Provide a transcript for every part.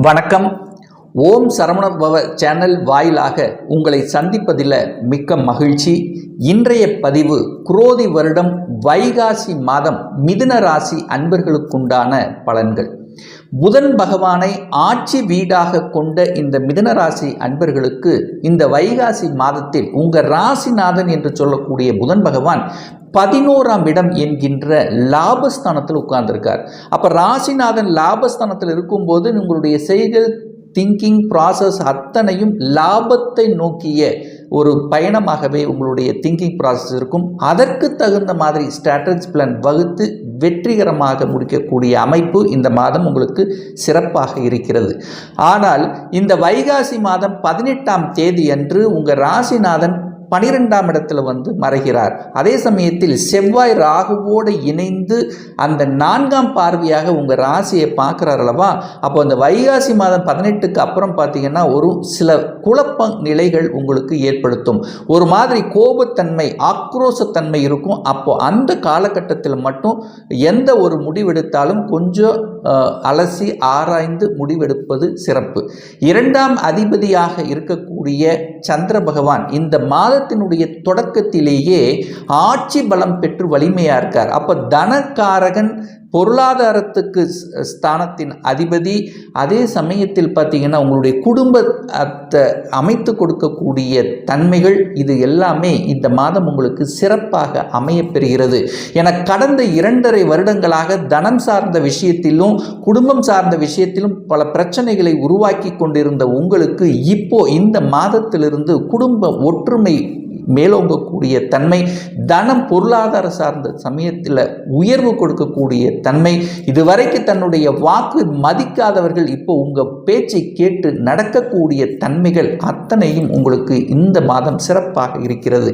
வணக்கம். ஓம் சரவண பவ சேனல் வாயிலாக உங்களை சந்திப்பதில் மிக்க மகிழ்ச்சி. இன்றைய பதிவு குரோதி வருடம் வைகாசி மாதம் மிதுன ராசி அன்பர்களுக்குண்டான பலன்கள். புதன் பகவானை ஆட்சி வீடாக கொண்ட இந்த மிதுன ராசி அன்பர்களுக்கு இந்த வைகாசி மாதத்தில் உங்கள் ராசிநாதன் என்று சொல்லக்கூடிய புதன் பகவான் பதினோராம் இடம் என்கின்ற லாபஸ்தானத்தில் உட்கார்ந்துருக்கார். அப்போ ராசிநாதன் லாபஸ்தானத்தில் இருக்கும்போது உங்களுடைய செய்கள் திங்கிங் ப்ராசஸ் அத்தனையும் லாபத்தை நோக்கிய ஒரு பயணமாகவே உங்களுடைய திங்கிங் ப்ராசஸ் இருக்கும். அதற்கு தகுந்த மாதிரி ஸ்ட்ராட்டஜி பிளான் வகுத்து வெற்றிகரமாக முடிக்கக்கூடிய அமைப்பு இந்த மாதம் உங்களுக்கு சிறப்பாக இருக்கிறது. ஆனால் இந்த வைகாசி மாதம் பதினெட்டாம் தேதி அன்று உங்கள் ராசிநாதன் பனிரெண்டாம் இடத்துல வந்து மறைகிறார். அதே சமயத்தில் செவ்வாய் ராகுவோடு இணைந்து அந்த நான்காம் பார்வையாக உங்கள் ராசியை பார்க்குறார் அல்லவா? அப்போ அந்த வைகாசி மாதம் பதினெட்டுக்கு அப்புறம் பார்த்தீங்கன்னா ஒரு சில குழப்ப நிலைகள் உங்களுக்கு ஏற்படுத்தும். ஒரு மாதிரி கோபத்தன்மை ஆக்ரோஷத்தன்மை இருக்கும். அப்போ அந்த காலகட்டத்தில் மட்டும் எந்த ஒரு முடிவெடுத்தாலும் கொஞ்சம் அலசி ஆராய்ந்து முடிவெடுப்பது சிறப்பு. இரண்டாம் அதிபதியாக இருக்கக்கூடிய சந்திர பகவான் இந்த காலத்தினுடைய தொடக்கத்திலேயே ஆட்சி பலம் பெற்று வலிமையாக இருக்கார். அப்போ தனக்காரகன் பொருளாதாரத்துக்கு ஸ்- ஸ்தானத்தின் அதிபதி அதே சமயத்தில் பார்த்தீங்கன்னா உங்களுடைய குடும்பத்தை அமைத்து கொடுக்கக்கூடிய தன்மைகள் இது எல்லாமே இந்த மாதம் உங்களுக்கு சிறப்பாக அமையப்பெறுகிறது என கடந்த இரண்டரை வருடங்களாக தனம் சார்ந்த விஷயத்திலும் குடும்பம் சார்ந்த விஷயத்திலும் பல பிரச்சனைகளை உருவாக்கி கொண்டிருந்த உங்களுக்கு இப்போ இந்த மாதத்திலிருந்து குடும்ப ஒற்றுமை மேலோங்கக்கூடிய தன்மை தனம் பொருளாதார சார்ந்த சமயத்தில் உயர்வு கொடுக்கக்கூடிய தன்மை இதுவரைக்கு தன்னுடைய வாக்கு மதிக்காதவர்கள் இப்போ உங்கள் பேச்சை கேட்டு நடக்கக்கூடிய தன்மைகள் அத்தனையும் உங்களுக்கு இந்த மாதம் சிறப்பாக இருக்கிறது.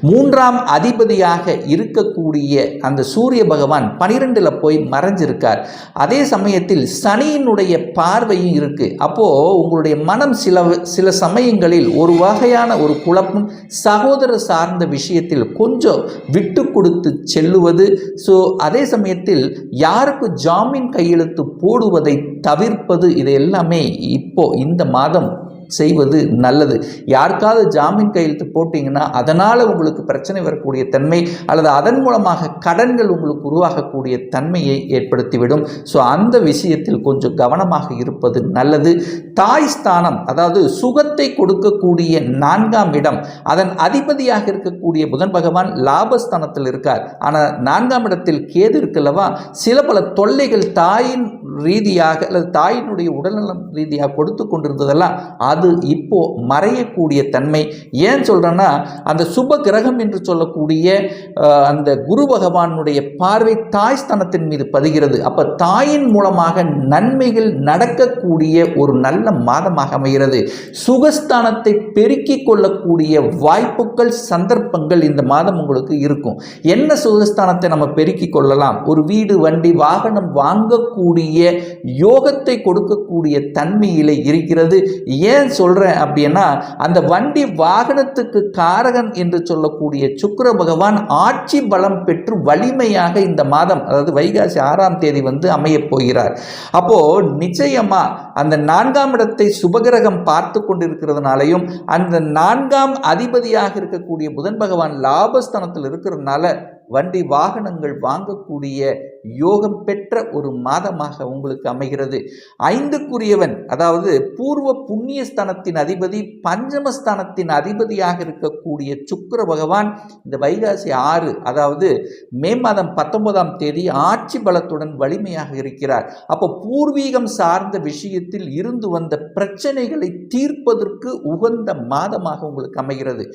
மூன்றாம் அதிபதியாக இருக்கக்கூடிய அந்த சூரிய பகவான் பனிரெண்டில் போய் மறைஞ்சிருக்கார். அதே சமயத்தில் சனியினுடைய பார்வையும் இருக்கு. அப்போது உங்களுடைய மனம் சில சில சமயங்களில் ஒரு வகையான ஒரு குழப்பம் சக சகோதர சார்ந்த விஷயத்தில் கொஞ்சம் விட்டு கொடுத்து செல்லுவது. ஸோ அதே சமயத்தில் யாருக்கு ஜாமீன் கையெழுத்து போடுவதை தவிர்ப்பது இது எல்லாமே இப்போ இந்த மாதம் செய்வது நல்லது. யாருக்காவது ஜாமீன் கையெழுத்து போட்டிங்கன்னா அதனால் உங்களுக்கு பிரச்சனை வரக்கூடிய தன்மை அல்லது அதன் மூலமாக கடன்கள் உங்களுக்கு உருவாகக்கூடிய தன்மையை ஏற்படுத்திவிடும். ஸோ அந்த விஷயத்தில் கொஞ்சம் கவனமாக இருப்பது நல்லது. தாய் ஸ்தானம் அதாவது சுகத்தை கொடுக்கக்கூடிய நான்காம் இடம் அதன் அதிபதியாக இருக்கக்கூடிய புதன் பகவான் லாபஸ்தானத்தில் இருக்கார். ஆனால் நான்காம் இடத்தில் கேது இருக்குல்லவா? சில பல தொல்லைகள் தாயின் ரீதியாக அல்லது தாயினுடைய உடல்நலம் ரீதியாக கொடுத்து கொண்டிருந்ததெல்லாம் அது இப்போ மறையக்கூடிய தன்மை. ஏன் சொல்கிறேன்னா அந்த சுப கிரகம் என்று சொல்லக்கூடிய அந்த குரு பகவானுடைய பார்வை தாய் ஸ்தானத்தின் மீது பதிகிறது. அப்போ தாயின் மூலமாக நன்மைகள் நடக்கக்கூடிய ஒரு நல்ல மாதமாக அமைகிறது. சுகஸ்தானத்தை பெருக்கிக் கொள்ளக்கூடிய வாய்ப்புகள் சந்தர்ப்பங்கள் இந்த மாதம் உங்களுக்கு இருக்கும். என்ன சுகஸ்தானத்தை நம்ம பெருக்கிக் கொள்ளலாம்? ஒரு வீடு வண்டி வாகனம் வாங்கக்கூடிய யோகத்தை கொடுக்கக்கூடிய தன்மையில் இருக்கிறது. ஏன் சொல்கிறேன் அப்படின்னா அந்த வண்டி வாகனத்துக்கு காரகன் என்று சொல்லக்கூடிய சுக்கர பகவான் ஆட்சி பலம் பெற்று வலிமையாக இந்த மாதம் அதாவது வைகாசி ஆறாம் தேதி வந்து அமையப் போகிறார். அப்போது நிச்சயமா அந்த நான்காம் இடத்தை சுபகிரகம் பார்த்து கொண்டிருக்கிறதுனாலையும் அந்த நான்காம் அதிபதியாக இருக்கக்கூடிய புதன் பகவான் லாபஸ்தானத்தில் இருக்கிறதுனால வண்டி வாகனங்கள் வாங்கக்கூடிய யோகம் பெற்ற ஒரு மாதமாக உங்களுக்கு அமைகிறது. ஐந்துக்குரியவன் அதாவது பூர்வ புண்ணிய ஸ்தானத்தின் அதிபதி பஞ்சமஸ்தானத்தின் அதிபதியாக இருக்கக்கூடிய சுக்கர பகவான் இந்த வைகாசி ஆறு அதாவது மே மாதம் பத்தொன்பதாம் தேதி ஆட்சி பலத்துடன் வலிமையாக இருக்கிறார். அப்போ பூர்வீகம் சார்ந்த விஷயத்தில் இருந்து வந்த பிரச்சனைகளை தீர்ப்பதற்கு உகந்த மாதமாக உங்களுக்கு அமைகிறது.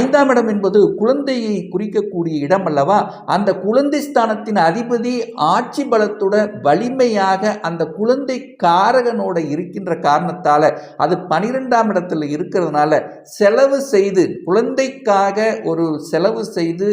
ஐந்தாம் இடம் என்பது குழந்தையை குறிக்கக்கூடிய இடம் அல்லவா? அந்த குழந்தை ஸ்தானத்தின் அதிபதி ஆட்சி பலத்துடன் வலிமையாக அந்த குழந்தை காரகனோட இருக்கின்ற காரணத்தால் அது பனிரெண்டாம் இடத்துல இருக்கிறதுனால செலவு செய்து குழந்தைக்காக ஒரு செலவு செய்து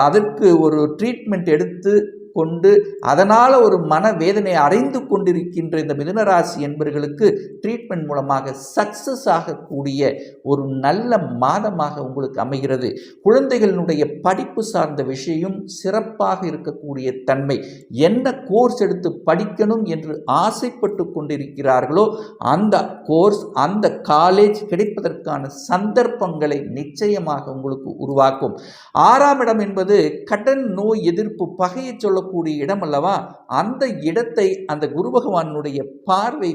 அதற்கு ஒரு ட்ரீட்மெண்ட் எடுத்து கொண்டு அதனால் ஒரு மனவேதனை அடைந்து கொண்டிருக்கின்ற இந்த மிதுனராசி என்பவர்களுக்கு ட்ரீட்மெண்ட் மூலமாக சக்சஸ் ஆகக்கூடிய ஒரு நல்ல மாதமாக உங்களுக்கு அமைகிறது. குழந்தைகளினுடைய படிப்பு சார்ந்த விஷயம் சிறப்பாக இருக்கக்கூடிய தன்மை. என்ன கோர்ஸ் எடுத்து படிக்கணும் என்று ஆசைப்பட்டு கொண்டிருக்கிறார்களோ அந்த கோர்ஸ் அந்த காலேஜ் கிடைப்பதற்கான சந்தர்ப்பங்களை நிச்சயமாக உங்களுக்கு உருவாக்கும். ஆறாம் இடம் என்பது கடன் நோய் எதிர்ப்பு பகையை சொல்லக்கூடிய இடம் அல்லவா? அந்த இடத்தை அந்த குரு பகவானுடைய பார்வை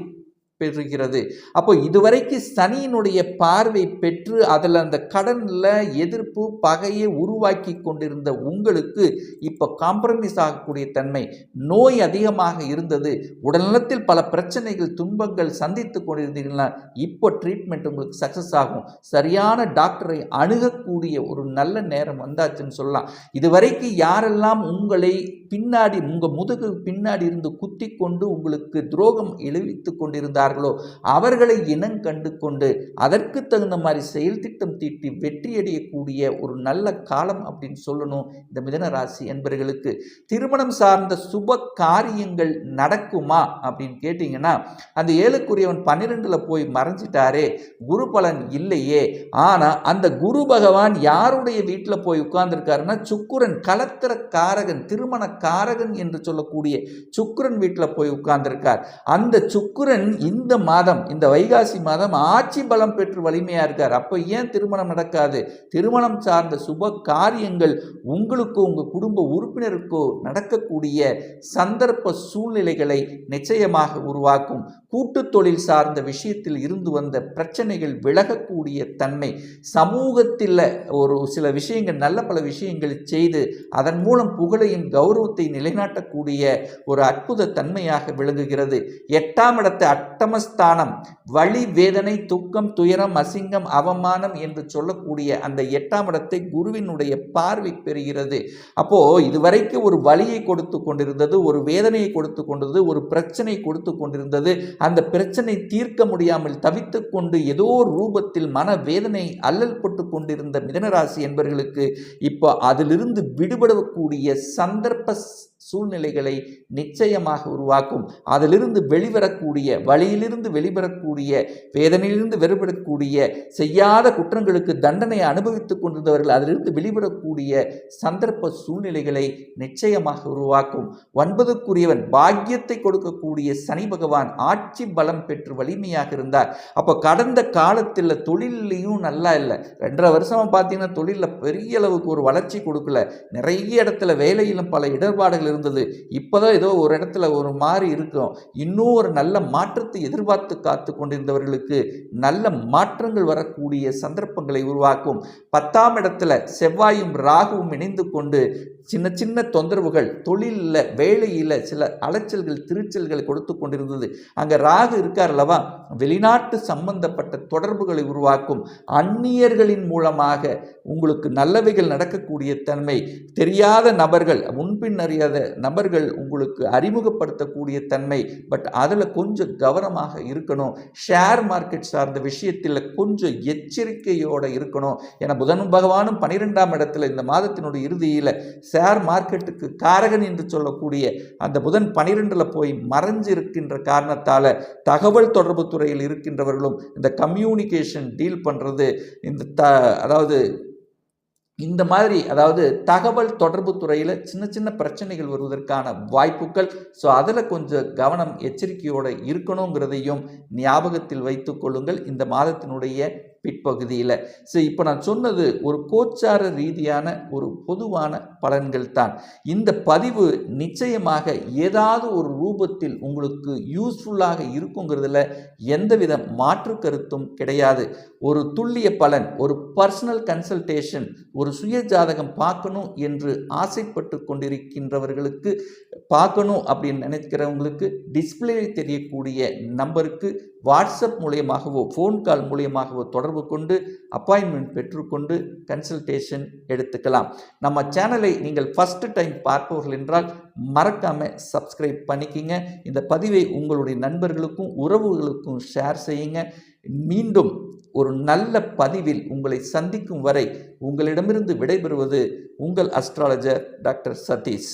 பெறுகிறது. அப்போ இதுவரைக்கு சனியினுடைய பார்வை பெற்று அதில் அந்த கடனில் எதிர்ப்பு பகையை உருவாக்கி கொண்டிருந்த உங்களுக்கு இப்போ காம்ப்ரமைஸ் ஆகக்கூடிய தன்மை நோய் அதிகமாக இருந்தது. உடல்நலத்தில் பல பிரச்சனைகள் துன்பங்கள் சந்தித்து கொண்டிருந்தீங்கன்னா இப்போ ட்ரீட்மெண்ட் உங்களுக்கு சக்ஸஸ் ஆகும். சரியான டாக்டரை அணுகக்கூடிய ஒரு நல்ல நேரம் வந்தாச்சுன்னு சொல்லலாம். இதுவரைக்கு யாரெல்லாம் உங்களை பின்னாடி உங்கள் முதுகு பின்னாடி இருந்து குத்தி கொண்டு உங்களுக்கு துரோகம் எழுவித்து கொண்டிருந்தார்களோ அவர்களை இனம் கண்டு கொண்டு அதற்கு தகுந்த மாதிரி செயல் திட்டம் தீட்டி வெற்றியடையக்கூடிய ஒரு நல்ல காலம் அப்படின்னு சொல்லணும் இந்த மிதன ராசி என்பவர்களுக்கு திருமணம் சார்ந்த சுப காரியங்கள் நடக்குமா அப்படின்னு கேட்டிங்கன்னா அந்த ஏழுக்குரியவன் பன்னிரெண்டில் போய் மறைஞ்சிட்டாரே குரு பலன் இல்லையே. ஆனால் அந்த குரு பகவான் யாருடைய வீட்டில் போய் உட்கார்ந்துருக்காருன்னா சுக்குரன் கலத்திர காரகன் திருமண காரகன் என்று சொல்லக்கூடிய சுக்கரன் வீட்டில் போய் உட்கார்ந்திருக்கார். அந்த சுக்கரன் இந்த மாதம் இந்த வைகாசி மாதம் ஆட்சி பலம் பெற்று வலிமையாக இருக்கார். அப்போ ஏன் திருமணம் நடக்காது? திருமணம் சார்ந்த சுப காரியங்கள் உங்களுக்கோ உங்கள் குடும்ப உறுப்பினருக்கோ நடக்கக்கூடிய சந்தர்ப்ப சூழ்நிலைகளை நிச்சயமாக உருவாக்கும். கூட்டு தொழில் சார்ந்த விஷயத்தில் இருந்து வந்த பிரச்சனைகள் விலகக்கூடிய தன்மை சமூகத்தில் ஒரு சில விஷயங்கள் நல்ல பல விஷயங்கள் செய்து அதன் மூலம் புகழையும் கௌரவத்தை நிலைநாட்டக்கூடிய ஒரு அற்புத தன்மையாக விளங்குகிறது. எட்டாம் இடத்து அட்டமஸ்தானம் வழி வேதனை துக்கம் துயரம் அசிங்கம் அவமானம் என்று சொல்லக்கூடிய அந்த எட்டாம் இடத்தை குருவினுடைய பார்வை பெறுகிறது. அப்போ இதுவரைக்கும் ஒரு வழியை கொடுத்து கொண்டிருந்தது ஒரு வேதனையை கொடுத்து கொண்டிருந்தது ஒரு பிரச்சனை கொடுத்து கொண்டிருந்தது அந்த பிரச்சனை தீர்க்க முடியாமல் தவித்து கொண்டு ஏதோ ரூபத்தில் மன வேதனை அல்லல் பட்டு கொண்டிருந்த மிதனராசி என்பவர்களுக்கு இப்போ அதிலிருந்து விடுபடக்கூடிய சந்தர்ப்ப சூழ்நிலைகளை நிச்சயமாக உருவாக்கும். அதிலிருந்து வெளிவரக்கூடிய வழியிலிருந்து வெளிவரக்கூடிய வேதனையிலிருந்து வெளிப்படக்கூடிய செய்யாத குற்றங்களுக்கு தண்டனை அனுபவித்துக் கொண்டிருந்தவர்கள் அதிலிருந்து வெளிவரக்கூடிய சந்தர்ப்ப சூழ்நிலைகளை நிச்சயமாக உருவாக்கும். ஒன்பதுக்குரியவன் பாக்கியத்தை கொடுக்கக்கூடிய சனி பகவான் ஆட்சி பலம் பெற்று வலிமையாக இருந்தார். அப்போ கடந்த காலத்தில் தொழிலையும் நல்லா இல்லை. ரெண்டரை வருஷமாக பார்த்தீங்கன்னா தொழிலில் பெரிய அளவுக்கு ஒரு வளர்ச்சி கொடுக்கல. நிறைய இடத்துல வேலையிலும் பல இடர்பாடுகள் இருந்தது. இப்போதான் ஏதோ ஒரு இடத்துல ஒரு மாதிரி இருக்கும். இன்னும் ஒரு நல்ல மாற்றத்தை எதிர்பார்த்து காத்து கொண்டிருந்தவர்களுக்கு நல்ல மாற்றங்கள் வரக்கூடிய சந்தர்ப்பங்களை உருவாக்கும். பத்தாம் இடத்துல செவ்வாயும் ராகுவும் இணைந்து கொண்டு சின்ன சின்ன தொந்தரவுகள் தொழிலில் வேலையில் சில அலைச்சல்கள் திருச்சல்களை கொடுத்து கொண்டிருந்தது. அங்கே ராகு இருக்கார் அல்லவா? வெளிநாட்டு சம்பந்தப்பட்ட தொடர்புகளை உருவாக்கும் அந்நியர்களின் மூலமாக உங்களுக்கு நல்லவைகள் நடக்கக்கூடிய தன்மை. தெரியாத நபர்கள் முன்பின் அறியாத நபர்கள் உங்களுக்கு அறிமுகப்படுத்தக்கூடிய தன்மை. பட் அதில் கொஞ்சம் கவனமாக இருக்கணும். ஷேர் மார்க்கெட் சார்ந்த விஷயத்தில் கொஞ்சம் எச்சரிக்கையோடு இருக்கணும். ஏன்னா புதன் பகவானும் பன்னிரெண்டாம் இடத்துல இந்த மாதத்தினுடைய இறுதியில் ஷேர் மார்க்கெட்டுக்கு காரகன் என்று சொல்லக்கூடிய அந்த புதன் பனிரெண்டில் போய் மறைஞ்சு இருக்கின்ற காரணத்தால் தகவல் தொடர்பு துறையில் இருக்கின்றவர்களும் இந்த கம்யூனிகேஷன் டீல் பண்ணுறது இந்த த அதாவது இந்த மாதிரி அதாவது தகவல் தொடர்பு துறையில் சின்ன சின்ன பிரச்சனைகள் வருவதற்கான வாய்ப்புகள். ஸோ அதில் கொஞ்சம் கவனம் எச்சரிக்கையோடு இருக்கணுங்கிறதையும் ஞாபகத்தில் வைத்து கொள்ளுங்கள். இந்த மாதத்தினுடைய பிற்பகுதியில். ஸோ இப்போ நான் சொன்னது ஒரு கோச்சார ரீதியான ஒரு பொதுவான பலன்கள் தான். இந்த பதிவு நிச்சயமாக ஏதாவது ஒரு ரூபத்தில் உங்களுக்கு யூஸ்ஃபுல்லாக இருக்குங்கிறதுல எந்தவித மாற்று கருத்தும் கிடையாது. ஒரு துல்லிய பலன் ஒரு பர்சனல் கன்சல்டேஷன் ஒரு சுய ஜாதகம் பார்க்கணும் என்று ஆசைப்பட்டு கொண்டிருக்கின்றவர்களுக்கு பார்க்கணும் அப்படின்னு நினைக்கிறவங்களுக்கு டிஸ்பிளே தெரியக்கூடிய நம்பருக்கு வாட்ஸ்அப் மூலியமாகவோ ஃபோன் கால் மூலியமாகவோ தொடர்பு கொண்டு அப்பாயின்மெண்ட் பெற்றுக்கொண்டு கன்சல்டேஷன் எடுத்துக்கலாம். நம்ம சேனலை நீங்கள் ஃபஸ்ட்டு டைம் பார்ப்பவர்கள் என்றால் மறக்காமல் சப்ஸ்கிரைப் பண்ணிக்கிங்க. இந்த பதிவை உங்களுடைய நண்பர்களுக்கும் உறவுகளுக்கும் ஷேர் செய்யுங்க. மீண்டும் ஒரு நல்ல பதிவில் உங்களை சந்திக்கும் வரை உங்களிடமிருந்து விடைபெறுவது உங்கள் அஸ்ட்ராலஜர் டாக்டர் சதீஷ்.